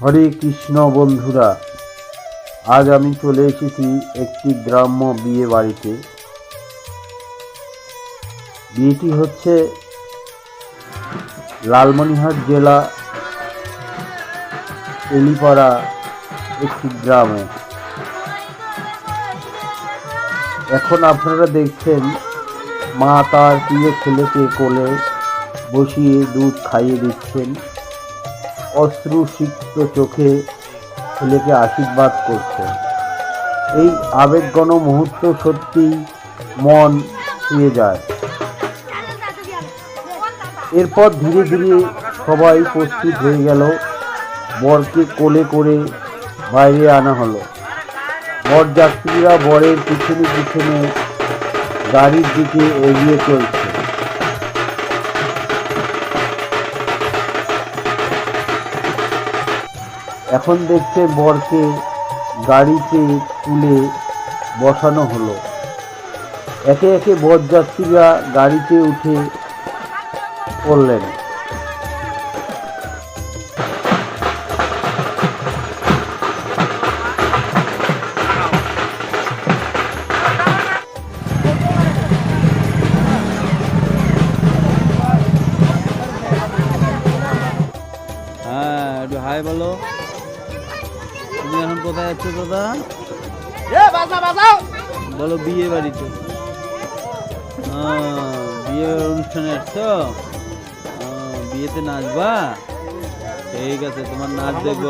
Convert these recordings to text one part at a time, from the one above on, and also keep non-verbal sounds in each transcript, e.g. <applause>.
হরে কৃষ্ণ বন্ধুরা, আজ আমি চলে এসেছি একটি গ্রাম্য বিয়ে বাড়িতে। বিয়েটি হচ্ছে লালমনিহাট জেলা এলিপাড়া একটি গ্রামে। এখন আপনারা দেখছেন মা তার প্রিয় ছেলেকে কোলে বসিয়ে দুধ খাইয়ে দিচ্ছেন। অশ্রুসিক্ত চোখে ছেলেকে আশীর্বাদ করছেন এই আবেগঘন মুহূর্ত সত্যিই মন ছুঁয়ে যায়। এরপর ধীরে ধীরে সবাই প্রস্তুত হয়ে গেল। বরকে কোলে করে বাইরে আনা হলো। বরযাত্রীরা বরের পিছনে পিছনে গাড়ির দিকে এগিয়ে চলছে। এখন দেখছে বরকে গাড়িতে তুলে বসানো হলো। একে একে বরযাত্রীরা গাড়িতে উঠে পড়লেন। কোথায় যাচ্ছ দাদা? বলো বিয়ে বাড়িতে। আহ, বিয়ে অনুষ্ঠানে আসছো? আহ, বিয়েতে নাচবা? ঠিক আছে তোমার নাচ দেখব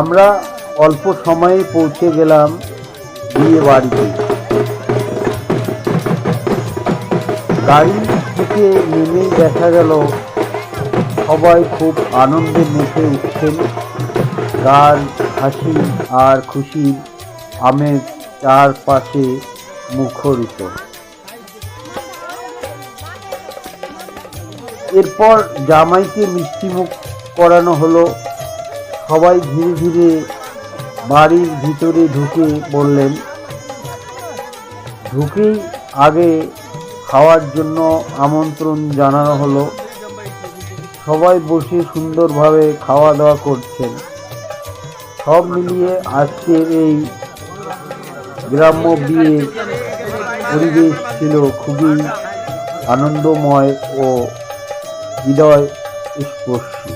আমরা অল্প সময়ে পৌঁছে গেলাম বিয়ে বাড়িতে। গাড়ি থেকে নেমেই দেখা গেল, সবাই খুব আনন্দে মেতে উঠছেন। গান হাসি আর খুশির আমেজ চারপাশে মুখরিত। এরপর জামাইকে মিষ্টিমুখ করানো হলো সবাই ধীরে ধীরে বাড়ির ভিতরে ঢুকে বললেন, ঢুকেই আগে খাওয়ার জন্য আমন্ত্রণ জানানো হলো। সবাই বসে সুন্দরভাবে খাওয়া দাওয়া করছেন। সব মিলিয়ে আজকের এই গ্রাম্য বিয়ে পরিবেশ ছিল খুবই আনন্দময় ও হৃদয় স্পর্শী।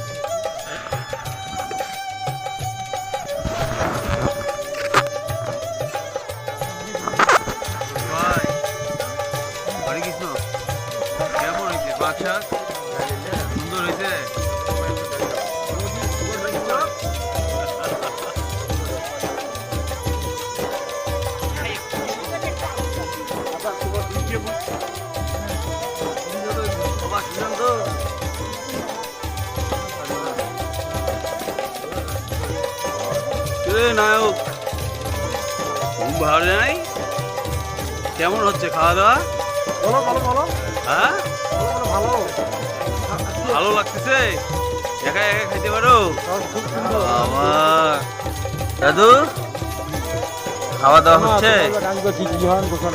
নায়ক। ঘুম ভালো নাই? কেমন হচ্ছে খাওয়া দাওয়া? বলো বলো বলো। হ্যাঁ? ভালো। ভালো লাগতেছে? একা একা খাইতে পারো? দাদু খাওয়া দাওয়া হচ্ছে?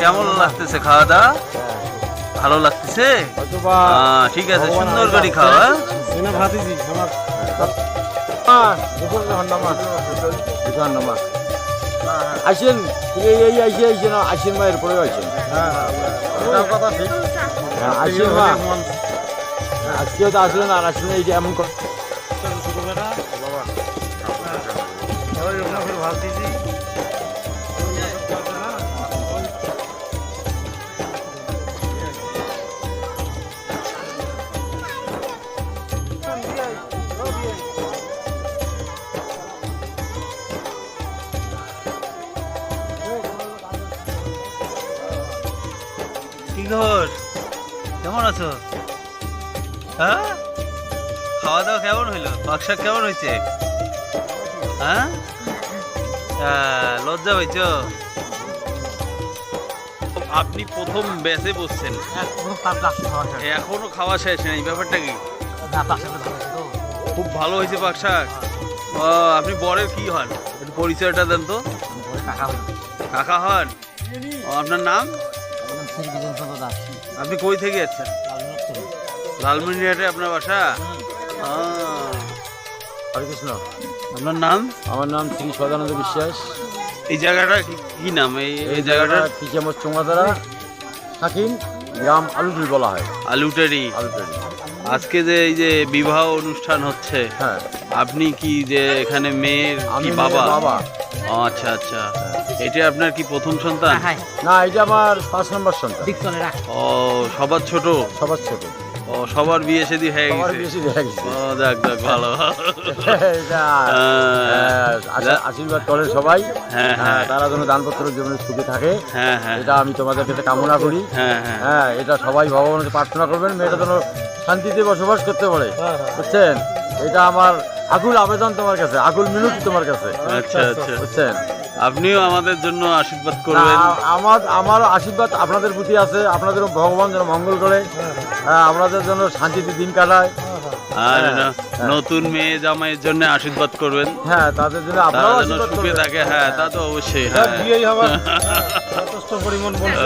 কেমন লাগতেছে খাওয়া দাওয়া? ভালো লাগতেছে? ঠিক আছে সুন্দর করে খাওয়া এনে ভাতিজি আমার আসেন এই আইসে আইসেন আসেন মা এরপরে আসেন ওটার কথা ঠিক হ্যাঁ, আসেন মা আজকেও তো আসলেন আর আসলেন এই যে এমন কথা খাওয়া দাওয়া কেমন হইল? বাক্সা কেমন হয়েছে হ্যাঁ? লজ্জা হয়েছ আপনি প্রথম ব্যাচে বসছেন। এখনও খাওয়া শেষ নেই ব্যাপারটা কি? খুব ভালো হয়েছে পাক শাক। ও, আপনি বরের কি হন? একটু পরিচয়টা দেন তো। কাকা হন? আপনার নাম? আপনি কই থেকে যাচ্ছেন? লালমনিরহাটে আপনার বাসা? হরে কৃষ্ণ। আপনার নাম? আমার নাম শ্রী সদানন্দ বিশ্বাস। এই জায়গাটা কি কি নাম? এই এই জায়গাটা কিচামত চোঙাদারা থাকিন গ্রাম আলুটুল বলা হয়। আলুটারি। আলুটুল আজকে যে এই যে বিবাহ অনুষ্ঠান হচ্ছে হ্যাঁ। আপনি কি যে এখানে মেয়ের কি বাবা? বাবা। ও, আচ্ছা আচ্ছা। এটা আপনার কি প্রথম সন্তান? না এটা আমার পাঁচ নম্বর সন্তান। ও সবার ছোট? সবার ছোট। ও সবার বিয়ে শাদী হয়ে সবার গেছে। বেশি দেখা গেছে। ও যাক যাক ভালো। এটা আহ, আহ, আশা- আশীর্বাদ করে সবাই। হ্যাঁ, হ্যাঁ হ্যাঁ। তারা যেন দানপত্র জীবনে সুখে থাকে। হ্যাঁ হ্যাঁ। এটা আমি তোমাদের কাছে কামনা করি। হ্যাঁ হ্যাঁ। হ্যাঁ এটা সবাই ভগবানের প্রার্থনা করবেন। মেয়েটা যেন শান্তিতে বসবাস করতে পারে। বুঝছেন? এটা আমার আকুল আবেদন তোমার কাছে আকুল মিনতি তোমার কাছে। আচ্ছা আচ্ছা। বুঝছেন? আপনিও আমাদের জন্য আশীর্বাদ করবেন। আমার আমার আশীর্বাদ আপনাদের প্রতি আছে। আপনাদের ভগবান যেন মঙ্গল করে। হ্যাঁ, আপনাদের জন্য শান্তিতে দিন কাটায়। আর হ্যাঁ, নতুন মেয়ে জামাইয়ের জন্য আশীর্বাদ করবেন। হ্যাঁ তাদের জন্য আপনারাও যেন আশীর্বাদ সুখে থাকে হ্যাঁ তা তো অবশ্যই হ্যাঁ। বিয়েই হবার <laughs> যথেষ্ট পরিমাণ বলছে।